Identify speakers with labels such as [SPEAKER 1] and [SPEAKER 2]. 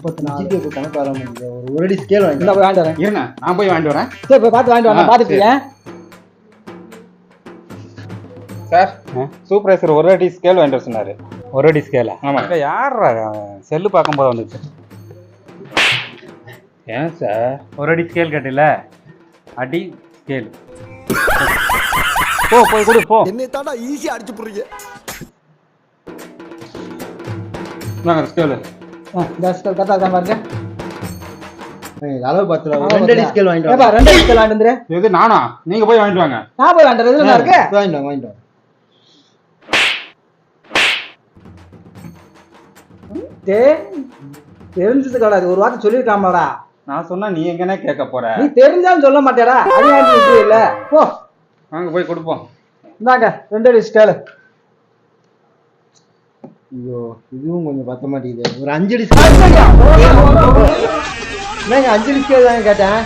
[SPEAKER 1] முப்பத்தி நாலு.
[SPEAKER 2] ஜிகேக்கு கணக்கு வர முடியுது ஒரு ஒரு அடி ஸ்கேல் வாங்கி
[SPEAKER 1] இந்த போய் வாங்கிட்டு வரேன்.
[SPEAKER 3] இருங்க நான் போய் வாங்கிட்டு வரேன்.
[SPEAKER 1] சரி போய் பார்த்து வாங்கிட்டு வரேன் பார்த்துட்டு
[SPEAKER 3] சார். சூப்பர்வைசர் ஒரு அடி ஸ்கேல் வாங்கிட்டு வர சொன்னாரு.
[SPEAKER 4] ஒரு அடி ஸ்கேலா
[SPEAKER 3] ஆமா.
[SPEAKER 4] யார் செல்லு பார்க்கும்போது வந்துச்சு. ஏன் சார்? ஒரு அடி ஸ்கேல் கேட்டில அடி ஸ்கேல் போ போய் கொடு போ.
[SPEAKER 5] என்னை தாண்டா ஈஸியா அடிச்சு போடுறீங்க.
[SPEAKER 3] ஸ்கேலு
[SPEAKER 1] கரெக்டாக பாருங்க.
[SPEAKER 2] அளவு பத்துல
[SPEAKER 1] அளவு
[SPEAKER 2] ரெண்டு அடி. ஸ்கேல் வாங்கிட்டு வாங்க.
[SPEAKER 1] ரெண்டு அடி ஸ்கேல் வாங்கிட்டு வந்துரு.
[SPEAKER 3] எது நானா? நீங்க போய் வாங்கிட்டு வாங்க.
[SPEAKER 1] நான் போய் வாங்கிட்டு. இதுல இருக்கு?
[SPEAKER 2] வாங்கிட்டு வாங்க வாங்கிட்டு வாங்க.
[SPEAKER 1] டேய், தெரிஞ்சது கிடையாது ஒரு வார்த்தை சொல்லியிருக்காமடா
[SPEAKER 3] நான் சொன்னா நீ எங்கனே கேட்க போற.
[SPEAKER 1] நீ தெரிஞ்சாலும் சொல்ல மாட்டேடா அது இல்ல. போ.
[SPEAKER 3] வாங்க போய் கொடுப்போம்.
[SPEAKER 1] இந்தாங்க ரெண்டு அடி ஸ்கேல்
[SPEAKER 2] ஐயோ இதுவும் கொஞ்சம் பத்த மாட்டேங்குது ஒரு அஞ்சு
[SPEAKER 1] அஞ்சடியா?
[SPEAKER 2] என்னங்க அஞ்சு அடி ஸ்கேல் தாங்க கேட்டேன்